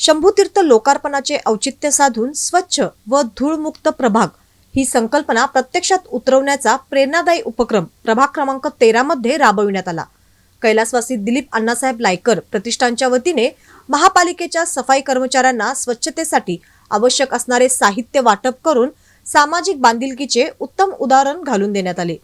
शंभूतीर्थ लोकार्पणाचे औचित्य साधून स्वच्छ व धूळमुक्त प्रभाग ही संकल्पना प्रत्यक्षात उतरवण्याचा प्रेरणादायी उपक्रम प्रभाग क्रमांक तेरा मध्ये राबविण्यात आला. कैलासवासी दिलीप अण्णासाहेब लायकर प्रतिष्ठानच्या वतीने महापालिकेच्या सफाई कर्मचाऱ्यांना स्वच्छतेसाठी आवश्यक असणारे साहित्य वाटप करून सामाजिक बांधिलकीचे उत्तम उदाहरण घालून देण्यात आले.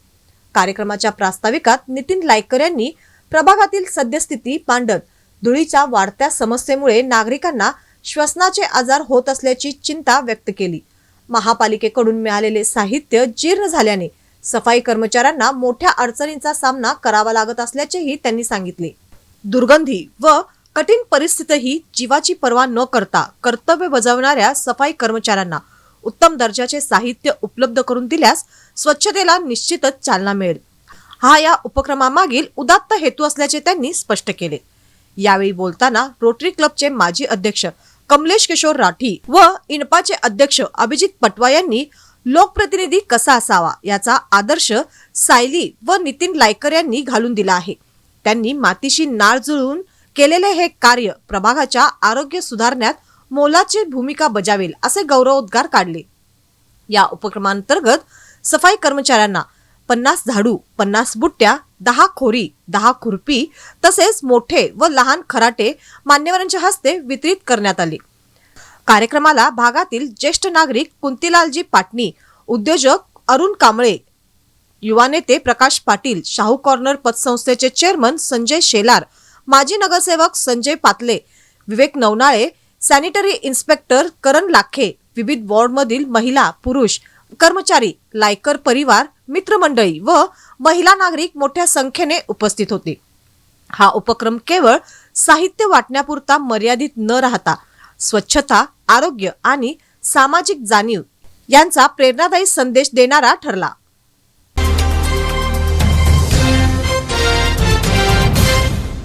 कार्यक्रमाच्या प्रास्ताविकात नितीन लायकर यांनी प्रभागातील सद्यस्थिती मांडत धुळीच्या वाढत्या समस्येमुळे नागरिकांना श्वसनाचे आजार होत असल्याची चिंता व्यक्त केली. महापालिकेकडून मिळालेले साहित्य जीर्ण झाल्याने सफाई कर्मचाऱ्यांना मोठ्या अडचणींचा सामना करावा लागत असल्याचेही त्यांनी सांगितले. दुर्गंधी व कठीण परिस्थितीही जीवाची पर्वा न करता कर्तव्य बजावणाऱ्या सफाई कर्मचाऱ्यांना उत्तम दर्जाचे साहित्य उपलब्ध करून दिल्यास स्वच्छतेला निश्चितच चालना मिळेल. हा या उपक्रमामागील उदात्त हेतू असल्याचे त्यांनी स्पष्ट केले. यावेळी बोलताना रोटरी क्लबचे माजी अध्यक्ष कमलेश किशोर राठी व इनपाचे अध्यक्ष अभिजित पटवा यांनी लोकप्रतिनिधी कसा असावा याचा आदर्श सायली व नितीन लायकर यांनी घालून दिला आहे. त्यांनी मातीशी नाळ जुळवून केलेले हे कार्य प्रभागाच्या आरोग्य सुधारण्यात मोलाची भूमिका बजावेल असे गौरवोद्गार काढले. या उपक्रमांतर्गत सफाई कर्मचाऱ्यांना पन्नास झाडू पन्नास बुट्ट्या दहा खोरी दहा खुरपी तसेच मोठे व लहान खराटे मान्यवरांच्या हस्ते वितरित करण्यात आले. कार्यक्रमाला भागातील ज्येष्ठ नागरिक कुंतीलालजी पाटणी उद्योजक अरुण कांबळे युवा नेते प्रकाश पाटील शाहू कॉर्नर पतसंस्थेचे चेअरमन संजय शेलार माजी नगरसेवक संजय पातले विवेक नवनाळे सॅनिटरी इन्स्पेक्टर करण लाखे विविध वॉर्डमधील महिला पुरुष कर्मचारी लायकर परिवार मित्रमंडळी व महिला नागरिक मोठ्या संख्येने उपस्थित होते. हा उपक्रम केवळ साहित्य वाटण्यापुरता मर्यादित न राहता स्वच्छता आरोग्य आणि सामाजिक जाणीव यांचा प्रेरणादायी संदेश देणारा ठरला.